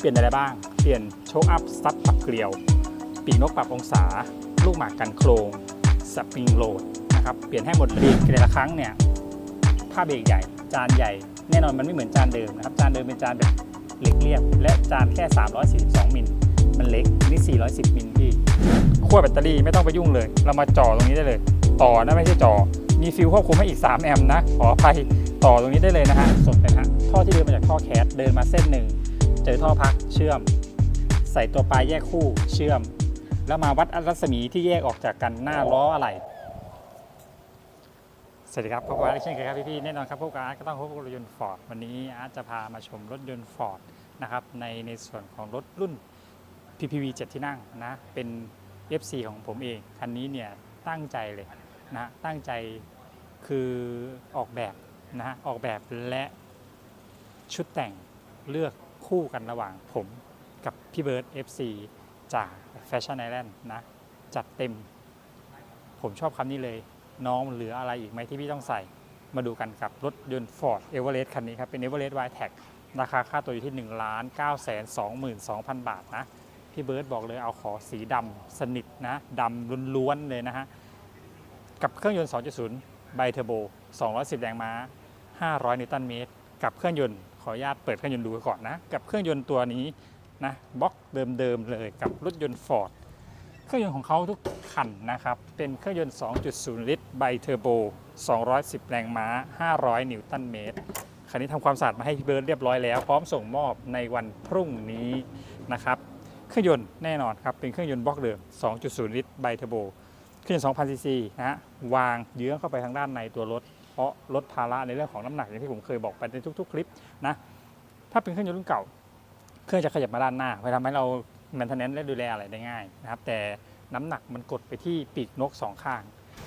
เปลี่ยนอะไรบ้าง เปลี่ยนโชคอัพซับปรับเกลียว ปีกนกปรับองศา ลูกหมากกันโครงสปริงโหลดนะครับ เปลี่ยนให้หมดเบรกแต่ละครั้งเนี่ยผ้าเบรกใหญ่ จานใหญ่ แน่นอนมันไม่เหมือนจานเดิมนะครับ จานเดิมเป็นจานแบบเหล็กเรียบ และจานแค่ 342 มิล มันเล็ก นี่ 410 มิลพี่ขั้วแบตเตอรี่ไม่ต้องไปยุ่งเลย เรามาจ่อตรงนี้ได้เลย ต่อนะไม่ใช่จ่อ มีฟิวควบคุมให้อีก 3 แอมป์นะ ขออภัยต่อตรงนี้ได้เลยนะฮะ สดเลยฮะ ท่อที่เดินมาจากท่อแคสเดินมาเส้นหนึ่ง เจอท่อพักเชื่อม ใส่ตัวปลายแยกคู่เชื่อม แล้วมาวัดรัศมีที่แยกออกจากกันหน้าล้ออะไรสวัสดีครับพบกับอาร์ตเช่นเคยครับพี่ๆแน่นอนครับพบกับอาร์ตก็ต้องพบกับรถยนต์ฟอร์ดวันนี้อาร์ตจะพามาชมรถยนต์ฟอร์ดนะครับในในส่วนของรถรุ่น PPV 7 ที่นั่งนะเป็น FC ของผมเอง คันนี้เนี่ยตั้งใจเลยนะตั้งใจคือออกแบบนะฮะออกแบบและชุดแต่งเลือก คู่กันระหว่างผมกับพี่เบิร์ด FC จาก Fashion Island นะจัดเต็ม ผมชอบคำนี้เลย น้องเหลืออะไรอีกไหมที่พี่ต้องใส่ มาดูกันกับรถยนต์ Ford Everest คันนี้ครับ เป็น Everest y t e c ราคาค่าตัวอยู่ที่ 1 9 2 2 2 0 0 บาทนะ พี่เบิร์ดบอกเลยเอาขอสีดำสนิทนะดำล้วนๆเลยนะฮะ กับเครื่องยนต์ 2.0 ไบเทอร์โบ 210 แรงม้า 500 นิวตันเมตร กับเครื่องยนต์ ขออนุญาตเปิดเครื่องยนต์ดูก่อนนะ กับเครื่องยนต์ตัวนี้นะบล็อกเดิมๆเลยกับรถยนต์ Ford เครื่องยนต์ของเขาทุกคันนะครับ เป็นเครื่องยนต์ 2.0 ลิตรไบเทอร์โบ 210 แรงม้า 500 นิวตันเมตร คันนี้ทำความสะอาดมาให้พี่เบิร์ดเรียบร้อยแล้ว พร้อมส่งมอบในวันพรุ่งนี้นะครับ เครื่องยนต์แน่นอนครับ เป็นเครื่องยนต์บล็อกเดิม 2.0 ลิตรไบเทอร์โบ เครื่องยนต์ 2,000 ซีซีนะฮะ วางเยื้องเข้าไปทางด้านในตัวรถ ราะลดภาระในเรื่องของน้ำหนักอย่างที่ผมเคยบอกไปในทุก ๆ คลิปนะถ้าเป็นเครื่องยนต์รุ่นเก่า เครื่องจะขยับมาด้านหน้าเพื่อทำให้เราแมนเทนแนนและดูแลอะไรได้ง่ายนะครับแต่น้ำหนักมันกดไปที่ปีกนกสองข้าง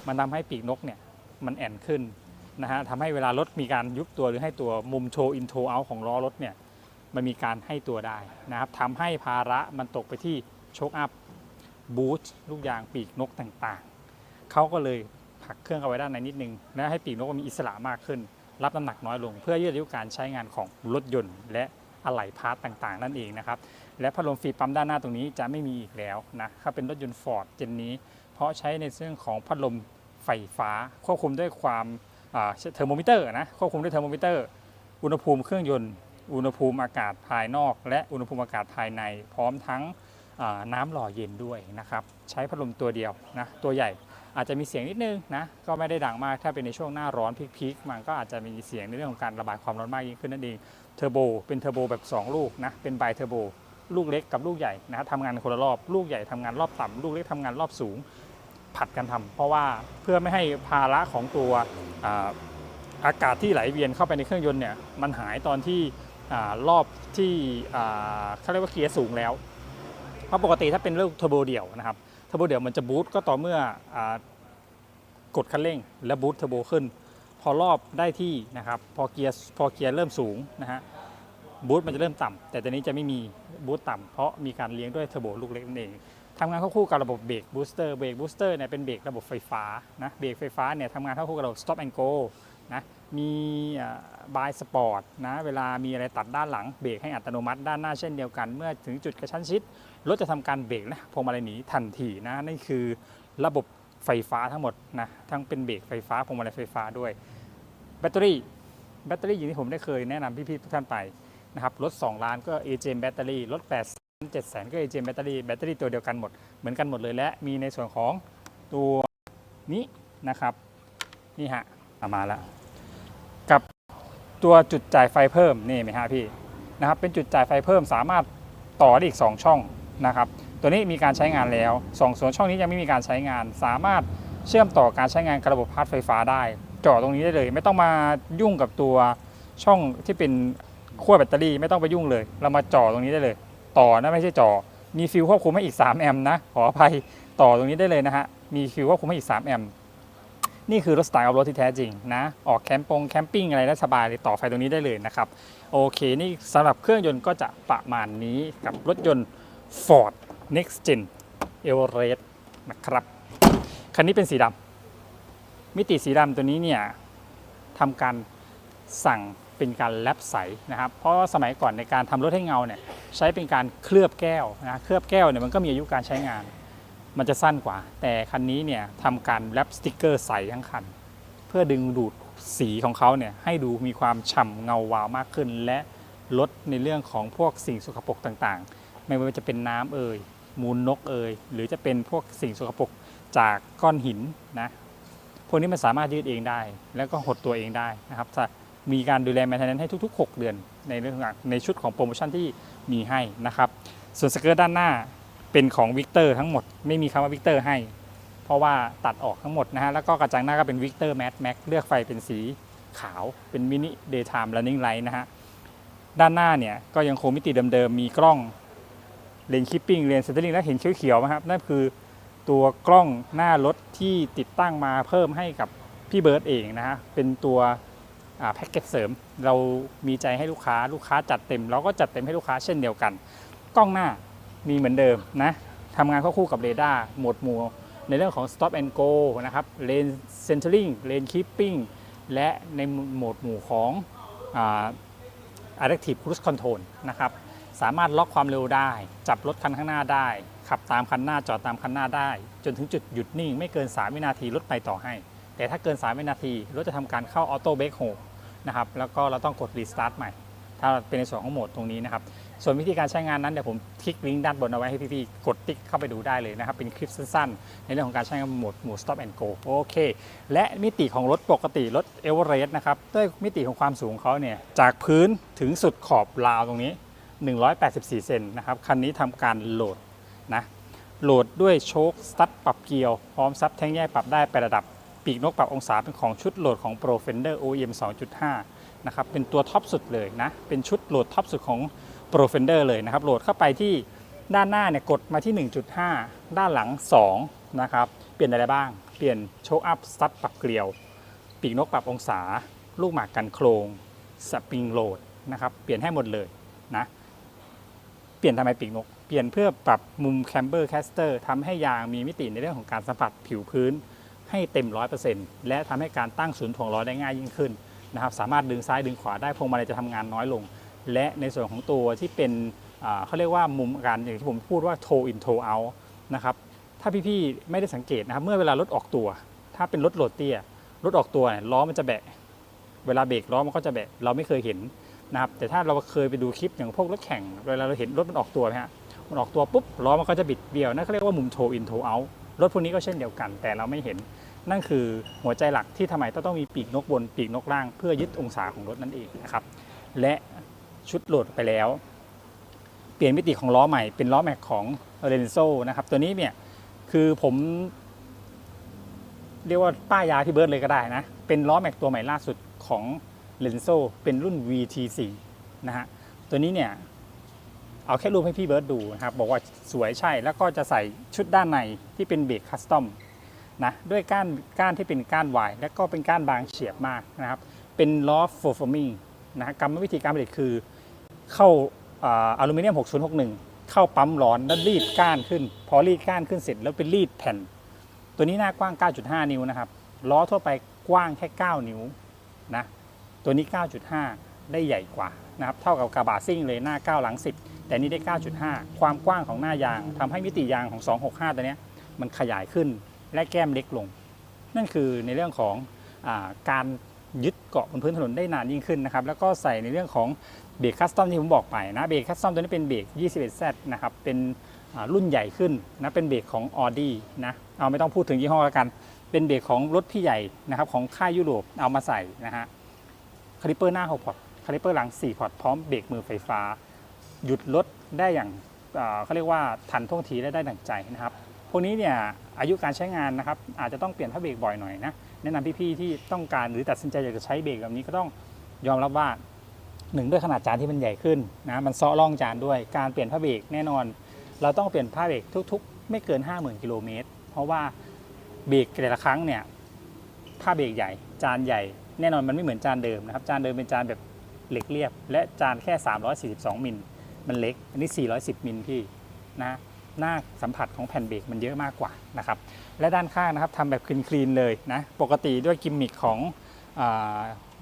มันทำให้ปีกนกเนี่ยมันแอนขึ้นนะฮะทำให้เวลารถมีการยุบตัวหรือให้ตัวมุมโชว์อินโทเอาของล้อรถเนี่ยมันมีการให้ตัวได้นะครับทำให้ภาระมันตกไปที่โชคอัพบูทลูกยางปีกนกต่างๆ เขาก็เลย ผักเครื่องเอาไว้ด้านในนิดนึง และให้ปีกนกมันมีอิสระมากขึ้น รับน้ำหนักน้อยลง เพื่อยืดอายุการใช้งานของรถยนต์ และอะไหล่พาร์ตต่างๆ นั่นเองนะครับ และพัดลมฟรีปั๊มด้านหน้าตรงนี้จะไม่มีอีกแล้วนะถ้าเป็นรถยนต์ฟอร์ดเจนนี้ เพราะใช้ในเรื่องของพัดลมไฟฟ้า ควบคุมด้วยความเทอร์โมมิเตอร์นะควบคุมด้วยเทอร์โมมิเตอร์ อุณหภูมิเครื่องยนต์ อุณหภูมิอากาศภายนอก และอุณหภูมิอากาศภายใน พร้อมทั้งน้ำหล่อเย็นด้วยนะครับ ใช้พัดลมตัวเดียวนะตัวใหญ่ อาจจะมีเสียงนิดนึงนะก็ไม่ได้ดังมากถ้าเป็นในช่วงหน้าร้อนพีคๆมันก็อาจจะมีเสียงในเรื่องของการระบายความร้อนมากยิ่งขึ้นนั่นเองเทอร์โบเป็นเทอร์โบแบบ 2 ลูกนะเป็นไบเทอร์โบลูกเล็กกับลูกใหญ่นะทำงานคนละรอบลูกใหญ่ทำงานรอบต่ำลูกเล็กทำงานรอบสูงผัดกันทำเพราะว่าเพื่อไม่ให้ภาระของตัวอาอากาศที่ไหลเวียนเข้าไปในเครื่องยนต์เนี่ยมันหายตอนที่อรอบที่เขาเรียกว่าเกียร์สูงแล้วเพราะปกติถ้าเป็นเรื่องเทอร์โบเดี่ยวนะครับ เทอร์โบเดี่ยวมันจะบูตก็ต่อเมื่ออกดคันเร่งแล้วบูตเทอร์โบขึ้น พอรอบได้ที่นะครับพอเกียร์พอเกียร์เริ่มสูงนะฮะบูทมันจะเริ่มต่ำแต่ตัวนี้จะไม่มีบูทต่ำเพราะมีการเลี้ยงด้วยเทอร์โบลูกเล็กนั่นเองทำงานควบคู่กับระบบเบรกบูสเตอร์เบรกบูสเตอร์เนี่ยเป็นเบรกระบบไฟฟ้านะเบรกไฟฟ้าเนี่ยทำงานควบคู่กับระบบ stop and go นะมีบายสปอร์ตนะเวลามีอะไรตัดด้านหลังเบรกให้อัตโนมัติด้านหน้าเช่นเดียวกัน เมื่อถึงจุดกระชั้นชิดรถจะทำการเบรกนะพวงมาลัยหนีทันทีนะนี่คือระบบไฟฟ้าทั้งหมดนะทั้งเป็นเบรกไฟฟ้าพวงมาลัยไฟฟ้าด้วย แบตเตอรี่แบตเตอรี่อย่างที่ผมได้เคยแนะนำพี่ๆทุกท่านไปนะครับรถ 2 ล้านก็ AGM แบตเตอรี่รถ8 7 0 0 0ก็ AGM แบตเตอรี่แบตเตอรี่ตัวเดียวกันหมดเหมือนกันหมดเลยและมีในส่วนของตัวนี้นะครับนี่ฮะ อามาแล้วกับตัวจุดจ่ายไฟเพิ่มนี่ไหมฮะพี่นะครับเป็นจุดจ่ายไฟเพิ่มสามารถต่อได้อีก 2 ช่องนะครับตัวนี้มีการใช้งานแล้วสองส่วนช่องนี้ยังไม่มีการใช้งาน สามารถเชื่อมต่อการใช้งานกับระบบพาร์ทไฟฟ้าได้จ่อตรงนี้ได้เลย ไม่ต้องมายุ่งกับตัวช่องที่เป็นขั้วแบตเตอรี่ไม่ต้องไปยุ่งเลย เรามาจ่อตรงนี้ได้เลย ต่อนะไม่ใช่จ่อมีฟิวควบคุมให้อีก 3 แอมป์นะขออภัยต่อตรงนี้ได้เลยนะฮะมีฟิวควบคุมให้อีก 3 แอมป์ นี่คือรถสไตล์ออฟโรถที่แท้จริงนะ ออกแคมปงแคมปิ้งอะไรได้สบายเลยต่อไฟตรงนี้ได้เลยนะครับ โอเค นี่สำหรับเครื่องยนต์ก็จะประมาณนี้กับรถยนต์ Ford Next Gen Everest นะครับ คันนี้เป็นสีดำมิติสีดำตัวนี้เนี่ยทำการสั่งเป็นการแลบใสนะครับ เพราะว่าสมัยก่อนในการทำรถให้เงาเนี่ยใช้เป็นการเคลือบแก้วนะ เคลือบแก้วเนี่ยมันก็มีอายุการใช้งาน มันจะสั้นกว่า แต่คันนี้เนี่ยทำการแรปสติกเกอร์ใสทั้งคัน เพื่อดึงดูดสีของเขาเนี่ยให้ดูมีความฉ่ำเงาวาวมากขึ้น และลดในเรื่องของพวกสิ่งสกปรกต่างๆ ไม่ว่าจะเป็นน้ำเอ่ยมูลนกเอ่ยหรือจะเป็นพวกสิ่งสกปรกจากก้อนหินนะพวกนี้มันสามารถยืดเองได้ แล้วก็หดตัวเองได้นะครับถ้ามีการดูแลแมนเทนแนนให้ทุก ๆ 6 เดือนในเรื่องของในชุดของโปรโมชั่นที่มีให้นะครับ ส่วนสเกิร์ตด้านหน้า เป็นของวิกเตอร์ทั้งหมด ไม่มีคำว่าวิกเตอร์ให้ เพราะว่าตัดออกทั้งหมดนะฮะ แล้วก็กระจังหน้าก็เป็นวิกเตอร์แมทแม็กเลือกไฟเป็นสีขาวเป็นมินิเดย์ไทม์ running light นะฮะ ด้านหน้าเนี่ยก็ยังคงมิติเดิมๆ มีกล้องเลนคิปปิ้งเลนเซนเตอร์ลิงและเห็นเขียวๆไหมครับ นั่นคือตัวกล้องหน้ารถที่ติดตั้งมาเพิ่มให้กับพี่เบิร์ดเองนะฮะ เป็นตัวแพ็กเกจเสริม เรามีใจให้ลูกค้าลูกค้าจัดเต็ม เราก็จัดเต็มให้ลูกค้าเช่นเดียวกัน กล้องหน้า มีเหมือนเดิมนะทำงานควบคู่กับเรดาร์โหมดหมู่ในเรื่องของ stop and go นะครับ lane centering lane keeping และในโหมดหมู่ของอ adaptive cruise control นะครับ สามารถล็อกความเร็วได้ จับรถคันข้างหน้าได้ ขับตามคันหน้าจอดตามคันหน้าได้ จนถึงจุดหยุดนิ่ง ไม่เกิน 3 วินาทีรถไปต่อให้ แต่ถ้าเกิน 3 วินาที รถจะทำการเข้าออโต้เบรกโฮนะครับ แล้วก็เราต้องกดรีสตาร์ทใหม่ ถ้าเป็นในส่วนของโหมดตรงนี้นะครับ ส่วนวิธีการใช้งานนั้นเดี๋ยวผมคลิกลิงก์ด้านบนเอาไว้ให้พี่ๆกดติ๊กเข้าไปดูได้เลยนะครับ เป็นคลิปสั้นๆ ในเรื่องของการใช้งานโหมดหมู่ stop and go โอเค และมิติของรถปกติรถเอเวอเรสต์นะครับด้วยมิติของความสูงของเขาเนี่ยจากพื้นถึงสุดขอบราวตรงนี้ 184 เซนนะครับคันนี้ทำการโหลดนะโหลดด้วยโชคสตัดปรับเกียว พร้อมซับแท่งแยกปรับได้ไประดับปีกนกปรับองศาเป็นของชุดโหลดของ Pro Fender OEM 2.5 นะครับ เป็นตัวท็อปสุดเลยนะ เป็นชุดโหลดท็อปสุดของ Pro Fender เลยนะครับโหลดเข้าไปที่ด้านหน้าเนี่ยกดมาที่ 1.5 ด้านหลัง 2 นะครับ เปลี่ยนอะไรบ้าง เปลี่ยนโชคอัพสตัดปรับเกลียว ปีกนกปรับองศา ลูกหมากกันโครงสปริงโหลดนะครับ เปลี่ยนให้หมดเลยนะ เปลี่ยนทำไมปีกนก เปลี่ยนเพื่อปรับมุมแคมเบอร์แคสเตอร์ทำให้ยางมีมิติในเรื่องของการสัมผัสผิวพื้นให้เต็ม 100%และทำให้การตั้งศูนย์ถ่วงล้อได้ง่ายยิ่งขึ้นนะครับ สามารถดึงซ้ายดึงขวาได้พวงมาลัยจะทำงานน้อยลง และในส่วนของตัวที่เป็นเขาเรียกว่ามุมการอย่างที่ผมพูดว่า toe in toe out นะครับถ้าพี่ๆไม่ได้สังเกตนะครับเมื่อเวลารถออกตัว ถ้าเป็นรถโหลดเตี้ยรถออกตัวล้อมันจะแบะเวลาเบรกล้อมันก็จะแบะเราไม่เคยเห็นนะครับแต่ถ้าเราเคยไปดูคลิปอย่างพวกรถแข่งเวลาเราเห็นรถมันออกตัวไหมฮะมันออกตัวปุ๊บล้อมันก็จะบิดเบี้ยวนั่นเขาเรียกว่ามุม toe in toe out รถพวกนี้ก็เช่นเดียวกัน แต่เราไม่เห็นนั่นคือหัวใจหลักที่ทำไมต้องต้องมีปีกนกบนปีกนกล่าง เพื่อยึดองศาของรถนั่นเองนะครับและ ชุดโหลดไปแล้ว เปลี่ยนมิติของล้อใหม่เป็นล้อแม็กของเรนโซนะครับ ตัวนี้เนี่ยคือผม เรียกว่าป้ายยาที่เบิร์ดเลยก็ได้นะ เป็นล้อแม็กตัวใหม่ล่าสุดของเ e นโซเป็นรุ่น VT4 นะฮะตัวนี้เนี่ยเอาแค่รูปให้พี่เบิร์ดดูนะครับ บอกว่าสวยใช่แล้วก็จะใส่ชุดด้านในที่เป็นเบรกคัสตอมนะด้วยก้านก้านที่เป็นก้านวาย และก็เป็นก้านบางเฉียบมากนะครับ เป็นล้อโฟร์ฟอร์มิงนะฮะกรรมวิธีการผลิตคือ เข้าอลูมิเนียม 6061 เข้าปั๊มร้อนแล้วรีดก้านขึ้น พอรีดก้านขึ้นเสร็จแล้วเป็นรีดแผ่น ตัวนี้หน้ากว้าง 9.5 นิ้วนะครับล้อทั่วไปกว้างแค่ 9 นิ้วนะตัวนี้ 9.5 ได้ใหญ่กว่านะครับเท่ากับกระบะซิ่งเลยหน้า 9 หลัง 10 แต่นี่ได้ 9.5 ความกว้างของหน้ายางทำให้มิติยางของ 265 ตัวนี้มันขยายขึ้นและแก้มเล็กลง นั่นคือในเรื่องของอการ ยึดเกาะบนพื้นถนนได้นานยิ่งขึ้นนะครับแล้วก็ใส่ในเรื่องของเบรกคัสตอมที่ผมบอกไปนะเบรกคัสตอมตัวนี้เป็นเบรก 21Z นะครับเป็นรุ่นใหญ่ขึ้นนะเป็นเบรกของ Audi นะเอาไม่ต้องพูดถึงยี่ห้อแล้วกัน เป็นเบรกของรถพี่ใหญ่นะครับของค่ายยุโรปเอามาใส่นะฮะคาลิเปอร์หน้า6พอร์ตคาลิเปอร์หลัง 4 พอร์ตพร้อมเบรกมือไฟฟ้า หยุดรถได้อย่างอ่าเขาเรียกว่าทันท่วงทีและได้ดังใจนะครับพวกนี้เนี่ยอายุการใช้งานนะครับอาจจะต้องเปลี่ยนผ้าเบรกบ่อยหน่อยนะ แนะนำพี่ๆที่ต้องการหรือตัดสินใจอยากจะใช้เบรกแบบนี้ก็ต้องยอมรับว่าหนึ่งด้วยขนาดจานที่มันใหญ่ขึ้นนะมันซ้อล่องจานด้วยการเปลี่ยนผ้าเบรกแน่นอน เราต้องเปลี่ยนผ้าเบรกทุก ๆ ไม่เกิน 50,000กิโลเมตรเพราะว่าเบรกแต่ละครั้งเนี่ยผ้าเบรกใหญ่ จานใหญ่ แน่นอนมันไม่เหมือนจานเดิมนะครับจานเดิมเป็นจานแบบเหล็กเรียบ และจานแค่ 342 มิลมันเล็ก อันนี้ 410 มิลพี่นะ หน้าสัมผัสของแผ่นเบรกมันเยอะมากกว่านะครับและด้านข้างนะครับทำแบบคลีนๆเลยนะปกติด้วยกิมมิคของ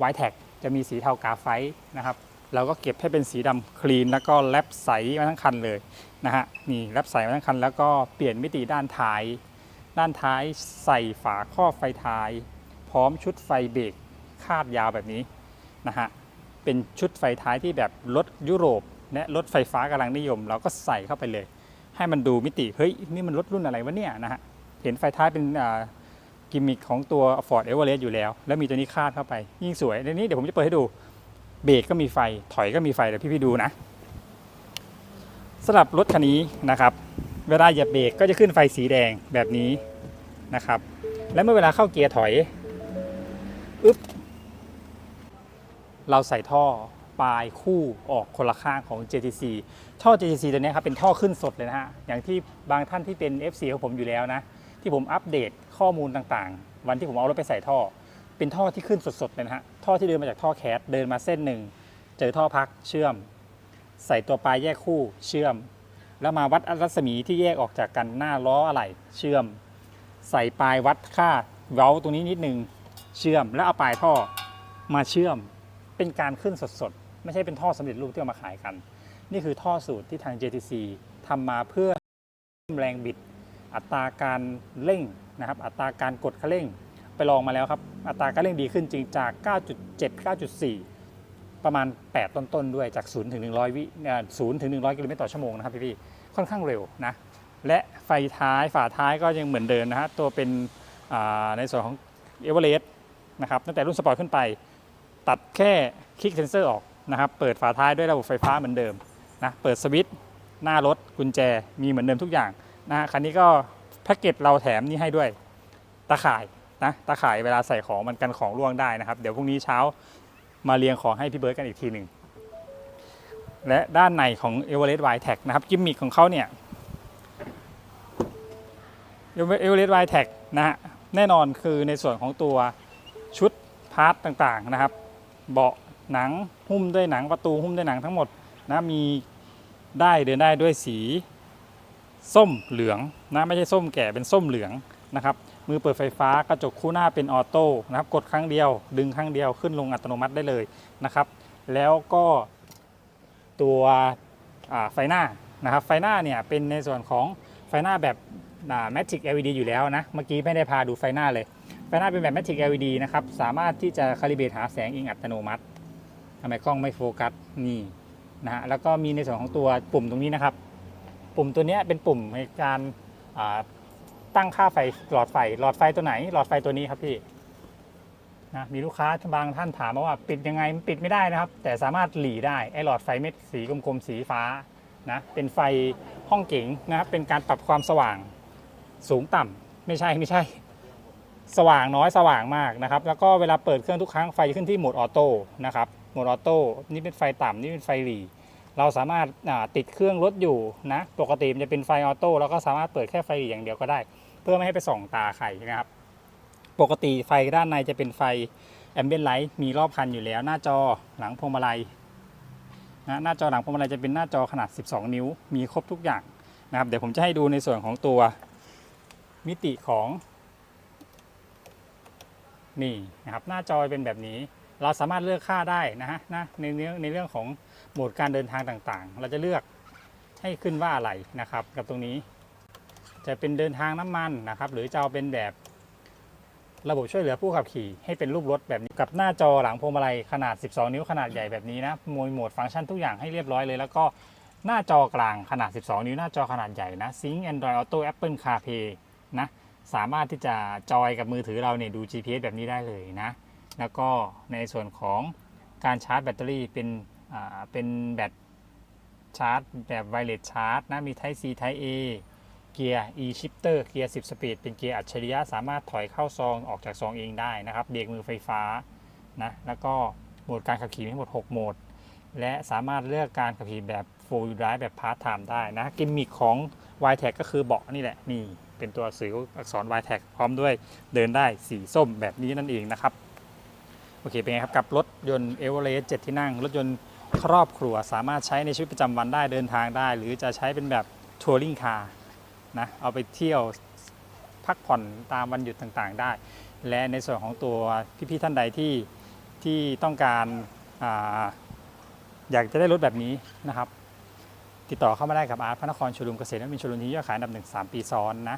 วายแท็กจะมีสีเทากาไฟต์นะครับเราก็เก็บให้เป็นสีดำคลีนแล้วก็แลบใสมาทั้งคันเลยนะฮะนี่แลบใสมาทั้งคัน แล้วก็เปลี่ยนมิติด้านท้าย ด้านท้ายใส่ฝาครอบไฟท้าย พร้อมชุดไฟเบรกคาดยาวแบบนี้นะฮะเป็นชุดไฟท้ายที่แบบรถยุโรปและรถไฟฟ้ากำลังนิยม เราก็ใส่เข้าไปเลย ให้มันดูมิติ เฮ้ย นี่มันรถรุ่นอะไรวะเนี่ยนะฮะ เห็นไฟท้ายเป็นกิมมิคของตัว Ford Everest อยู่แล้ว แล้วมีตัวนี้คาดเข้าไป ยิ่งสวยในนี้เดี๋ยวผมจะเปิดให้ดูเบรกก็มีไฟถอยก็มีไฟเดี๋ยวพี่ๆดูนะสำหรับรถคันนี้นะครับ เวลาเหยียบเบรกก็จะขึ้นไฟสีแดงแบบนี้นะครับ และเมื่อเวลาเข้าเกียร์ถอยอึ๊บเราใส่ท่อ ปลายคู่ออกคนละข้างของ JTC ท่อ JTC ตัวนี้ครับเป็นท่อขึ้นสดเลยนะฮะ อย่างที่บางท่านที่เป็น FC ของผมอยู่แล้วนะ ที่ผมอัปเดตข้อมูลต่างๆ วันที่ผมเอารถไปใส่ท่อ เป็นท่อที่ขึ้นสดๆเลยนะฮะ ท่อที่เดินมาจากท่อแคสเดินมาเส้นหนึ่ง เจอท่อพักเชื่อม ใส่ตัวปลายแยกคู่เชื่อม แล้วมาวัดรัศมีที่แยกออกจากกันหน้าล้ออะไรเชื่อม ใส่ปลายวัดค่าเว้าตรงนี้นิดนึงเชื่อมแล้วเอาปลายท่อมาเชื่อมเป็นการขึ้นสด ไม่ใช่เป็นท่อสำเร็จรูปที่เอามาขายกัน นี่คือท่อสูตรที่ทาง JTC ทำมาเพื่อแรงบิด อัตราการเร่งนะครับ อัตราการกดคันเร่งไปลองมาแล้วครับ อัตราการเร่งดีขึ้นจริงจาก 9.7 9.4 ประมาณ 8 ต้นๆด้วยจาก 0 ถึง 100 วิเอ่อ0ถึง 100 กิโลเมตรต่อชั่วโมงนะครับพี่ๆค่อนข้างเร็วนะ และไฟท้ายฝาท้ายก็ยังเหมือนเดิมนะฮะ ตัวเป็นในส่วนของเอเวอเรสต์นะครับ ตั้งแต่รุ่นสปอร์ตขึ้นไป ตัดแค่คลิกเซนเซอร์ออก นะครับ เปิดฝาท้ายด้วยระบบไฟฟ้าเหมือนเดิมนะเปิดสวิตช์หน้ารถกุญแจมีเหมือนเดิมทุกอย่างนะฮะคันนี้ก็แพ็กเกจเราแถมนี่ให้ด้วยตาข่ายนะตาข่ายเวลาใส่ของมันกันของร่วงได้นะครับ เดี๋ยวพรุ่งนี้เช้ามาเรียงของให้พี่เบิร์ดกันอีกทีหนึ่งและด้านในของ e v e r e s t Y Tag นะครับกิมมิคของเขาเนี่ย e v e r e s t Y Tag นะฮะแน่นอนคือในส่วนของตัวชุดพาร์ทต่างๆนะครับ เบาะ หนังหุ้มด้วยหนังประตูหุ้มด้วยหนังทั้งหมดนะมีได้เดินได้ด้วยสีส้มเหลืองนะไม่ใช่ส้มแก่เป็นส้มเหลืองนะครับมือเปิดไฟฟ้ากระจกคู่หน้าเป็นออโต้นะครับกดครั้งเดียว ดึงครั้งเดียวขึ้นลงอัตโนมัติได้เลยนะครับ แล้วก็ตัวไฟหน้านะครับไฟหน้าเนี่ยเป็นในส่วนของไฟหน้าแบบแมทริก LED อยู่แล้วนะเมื่อกี้ไม่ได้พาดูไฟหน้าเลยไฟหน้าเป็นแบบ Magic LED นะครับสามารถที่จะคาลิเบรตหาแสงเองอัตโนมัติ ทำไมกล้องไม่โฟกัสนี่นะฮะแล้วก็มีในส่วนของตัวปุ่มตรงนี้นะครับ ปุ่มตัวนี้เป็นปุ่มในการตั้งค่าไฟหลอดไฟหลอดไฟตัวไหน หลอดไฟตัวนี้ครับพี่นะมีลูกค้าบางท่านถามมาว่าปิดยังไงมันปิดไม่ได้นะครับ แต่สามารถหลีได้ไอหลอดไฟเม็ดสีกลมๆสีฟ้านะเป็นไฟห้องเก๋งนะครับเป็นการปรับความสว่างสูงต่ำไม่ใช่ไม่ใช่ สว่างน้อยสว่างมากนะครับ แล้วก็เวลาเปิดเครื่องทุกครั้งไฟจะขึ้นที่โหมดออโต้นะครับ โหมดออโต้นี่เป็นไฟต่ำนี่เป็นไฟหลีเราสามารถติดเครื่องรถอยู่นะปกติมันจะเป็นไฟออโต้เราก็สามารถเปิดแค่ไฟหลีอย่างเดียวก็ได้ เพื่อไม่ให้ไปส่องตาใครนะครับ ปกติไฟด้านในจะเป็นไฟแอมเบียนไลท์มีรอบคันอยู่แล้ว หน้าจอหลังพวงมาลัยนะหน้าจอหลังพวงมาลัยจะเป็นหน้าจอขนาด 12 นิ้ว มีครบทุกอย่างนะครับ เดี๋ยวผมจะให้ดูในส่วนของตัวมิติของนี่นะครับหน้าจอเป็นแบบนี้ เราสามารถเลือกค่าได้นะฮะนะในเรื่องในเรื่องของโหมดการเดินทางต่างๆ เราจะเลือกให้ขึ้นว่าอะไรนะครับ กับตรงนี้ จะเป็นเดินทางน้ำมันนะครับ หรือจะเอาเป็นแบบระบบช่วยเหลือผู้ขับขี่ให้เป็นรูปรถแบบนี้กับหน้าจอหลังพวงมาลัยขนาด 12 นิ้วขนาดใหญ่แบบนี้นะมวยโหมดฟังก์ชันทุกอย่างให้เรียบร้อยเลย แล้วก็หน้าจอกลางขนาด 12 นิ้วหน้าจอขนาดใหญ่นะ Sync Android Auto Apple CarPlay นะสามารถที่จะจอยกับมือถือเราเนี่ยดู GPS แบบนี้ได้เลยนะ แล้วก็ในส่วนของการชาร์จแบตเตอรี่เป็นเป็นแบตชาร์จแบบไวเลสชาร์จนะมี Type C Type A เกียร์ e shifter เกียร์ 10 สปีด เป็นเกียร์อัจฉริยะ สามารถถอยเข้าซองออกจากซองเองได้นะครับ เบรกมือไฟฟ้านะ แล้วก็โหมดการขับขี่มีทั้งหมด 6 โหมด และสามารถเลือกการขับขี่แบบ full wheel drive แบบ part time ได้นะ กิมมิคของ y t a g ก็คือเบาะนี่แหละ นี่ เป็นตัวสื่ออักษร y t a g พร้อมด้วยเดินได้สีส้มแบบนี้นั่นเองนะครับ โอเคเป็นไงครับกับรถยนต์เอเวอเรสต์7ที่นั่ง รถยนต์ครอบครัวสามารถใช้ในชีวิตประจำวันได้เดินทางได้ หรือจะใช้เป็นแบบทัวริงคาร์นะเอาไปเที่ยวพักผ่อนตามวันหยุดต่างๆ ได้ และในส่วนของตัวพี่ๆท่านใดที่ที่ต้องการอาอยากจะได้รถแบบนี้นะครับ ติดต่อเข้ามาได้กับอาร์ตพระนครชลุมเกษตรนวมินทร์โชลุมที่ยอดขายอันดับหนึ่งสามปีซ้อนนะ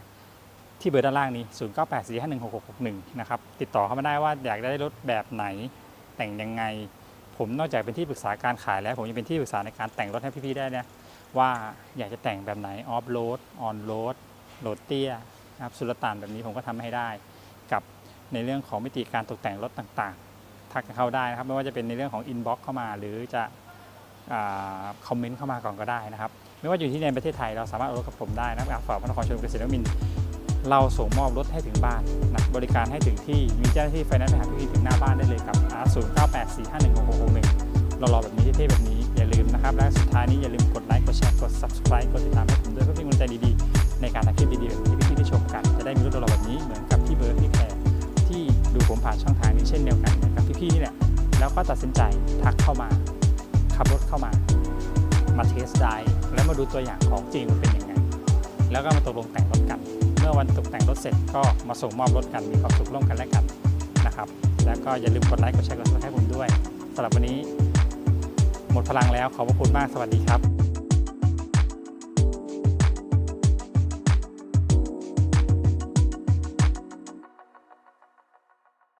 ที่เบอร์ด้านล่างนี้ 0 9 8 4 5 1 6 6 6 1 นะครับ ติดต่อเข้ามาได้ว่าอยากได้รถแบบไหนแต่งยังไง ผมนอกจากเป็นที่ปรึกษาการขายแล้ว ผมยังเป็นที่ปรึกษาในการแต่งรถให้พี่ๆได้นะว่าอยากจะแต่งแบบไหนออฟโรดออนโรดโรดเตี้ยนะครับสุลต่านแบบนี้ผมก็ทำให้ได้ กับในเรื่องของมิติการตกแต่งรถต่างๆ ทักเข้าได้นะครับไม่ว่าจะเป็นในเรื่องของอินบ็อกเข้ามา หรือจะคอมเมนต์เข้ามาก่อนก็ได้นะครับ ไม่ว่าอยู่ที่ในประเทศไทยเราสามารถเอารถกับผมได้นะครับอะฝากพระนครชลบุรีเกษตรนวมิน เราส่งมอบรถให้ถึงบ้านนะบริการให้ถึงที่มีเจ้าหน้าที่ไฟแนนซ์ไปหาพี่ๆถึงหน้าบ้านได้เลยกับ R 0 9 8 4 5 1 6 6 6 1เรารอแบบนี้เท่ๆแบบนี้อย่าลืมนะครับ และสุดท้ายนี้อย่าลืมกดไลค์กดแชร์กด subscribe กดติดตามให้ผมด้วยเพื่อเป็นกำลังใจดีๆ ในการทำคลิปดีๆแบบนี้พี่ๆได้ชมกัน จะได้มีรถเราแบบนี้เหมือนกับพี่เบิร์ดพี่แพรที่ดูผมผ่านช่องทางนี้เช่นเดียวกันกับพี่ๆนี่แหละแล้วก็ตัดสินใจทักเข้ามาขับรถเข้ามา มาเทสได้แล้วมาดูตัวอย่างของจริงมันเป็นยังไงแล้วก็มาตกลงแต่งรถกัน มื่อวันตกแต่งรถเสร็จก็มาส่งมอบรถกัน มีความสุขร่วมกันและกันนะครับ แล้วก็อย่าลืมกดไลค์กดแชร์กดซับสไครต์ผมด้วยสำหรับวันนี้ หมดพลังแล้วขอบพระคุณมากสวัสดีครับ